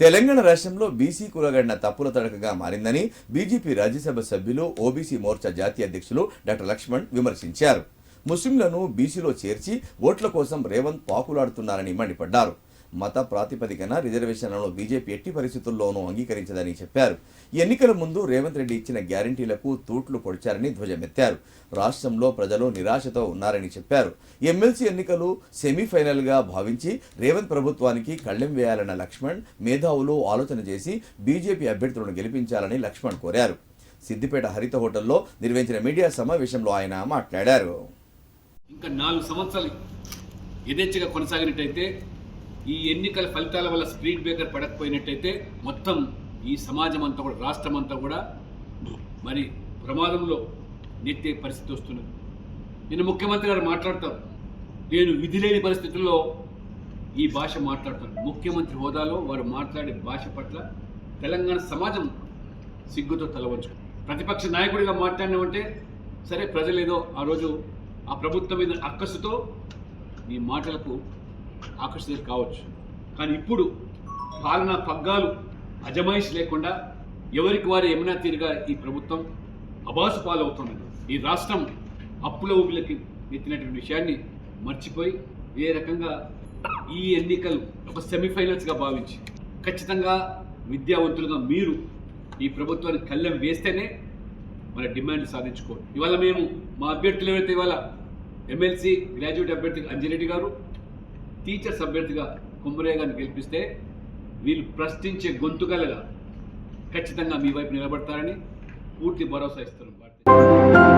తెలంగాణ రాష్ట్రంలో బీసీ కులగడిన తప్పుల తడకగా మారిందని బీజేపీ రాజ్యసభ సభ్యులు ఓబీసీ మోర్చా జాతీయ అధ్యక్షులు డాక్టర్ లక్ష్మణ్ విమర్శించారు. ముస్లింలను బీసీలో చేర్చి ఓట్ల కోసం రేవంత్ పాకులాడుతున్నారని మండిపడ్డారు. మత ప్రాతిపదికన రిజర్వేషన్లను బీజేపీ ఎట్టి పరిస్థితుల్లోనూ అంగీకరించదని చెప్పారు. ఎన్నికల ముందు రేవంత్ రెడ్డి ఇచ్చిన గ్యారంటీలకు తూట్లు పొడిచారని ధ్వజమెత్తారు. రాష్ట్రంలో ప్రజలు నిరాశతో ఉన్నారని చెప్పారు. ఎమ్మెల్సీ ఎన్నికలు సెమీఫైనల్గా భావించి రేవంత్ ప్రభుత్వానికి కళ్ళెం వేయాలన్న లక్ష్మణ్ మేధావులు ఆలోచన చేసి బీజేపీ అభ్యర్థులను గెలిపించాలని లక్ష్మణ్ కోరారు. సిద్దిపేట హరిత హోటల్లో నిర్వహించిన మీడియా సమావేశంలో ఆయన మాట్లాడారు. ఇంకా నాలుగు సంవత్సరాలు యథేచ్ఛగా కొనసాగినట్టయితే ఈ ఎన్నికల ఫలితాల వల్ల స్పీడ్ బ్రేకర్ పడకపోయినట్టయితే మొత్తం ఈ సమాజం అంతా కూడా రాష్ట్రం అంతా కూడా మరి ప్రమాదంలో నెట్టే పరిస్థితి వస్తున్నది. నేను ముఖ్యమంత్రి గారు మాట్లాడతాను నేను విధి లేని పరిస్థితుల్లో ఈ భాష మాట్లాడతాను. ముఖ్యమంత్రి హోదాలో వారు మాట్లాడే భాష పట్ల తెలంగాణ సమాజం సిగ్గుతో తలవంచు ప్రతిపక్ష నాయకుడిగా మాట్లాడినామంటే సరే ప్రజలేదో ఆ రోజు ఆ ప్రభుత్వం మీద అక్కసుతో మీ మాటలకు ఆకర్షితులు కావచ్చు. కానీ ఇప్పుడు పాలనా పగ్గాలు అజమాయిషి లేకుండా ఎవరికి వారు ఏమైనా తీరుగా ఈ ప్రభుత్వం అబాసు పాలవుతున్నది. ఈ రాష్ట్రం అప్పుల ఊపిలకి ఎత్తినటువంటి విషయాన్ని మర్చిపోయి ఏ రకంగా ఈ ఎన్నికలు ఒక సెమీఫైనల్స్గా భావించి ఖచ్చితంగా విద్యావంతులుగా మీరు ఈ ప్రభుత్వానికి కళ్ళెం వేస్తేనే మన డిమాండ్ సాధించుకోవాలి. ఇవాళ మేము మా అభ్యర్థులు ఎవరైతే ఇవాళ ఎమ్మెల్సీ గ్రాడ్యుయేట్ అభ్యర్థి అంజిరెడ్డి గారు టీచర్స్ అభ్యర్థిగా కుమ్మరే గారిని గెలిపిస్తే వీళ్ళు ప్రశ్నించే గొంతుకలుగా ఖచ్చితంగా మీ వైపు నిలబడతారని పూర్తి భరోసా ఇస్తున్నాం.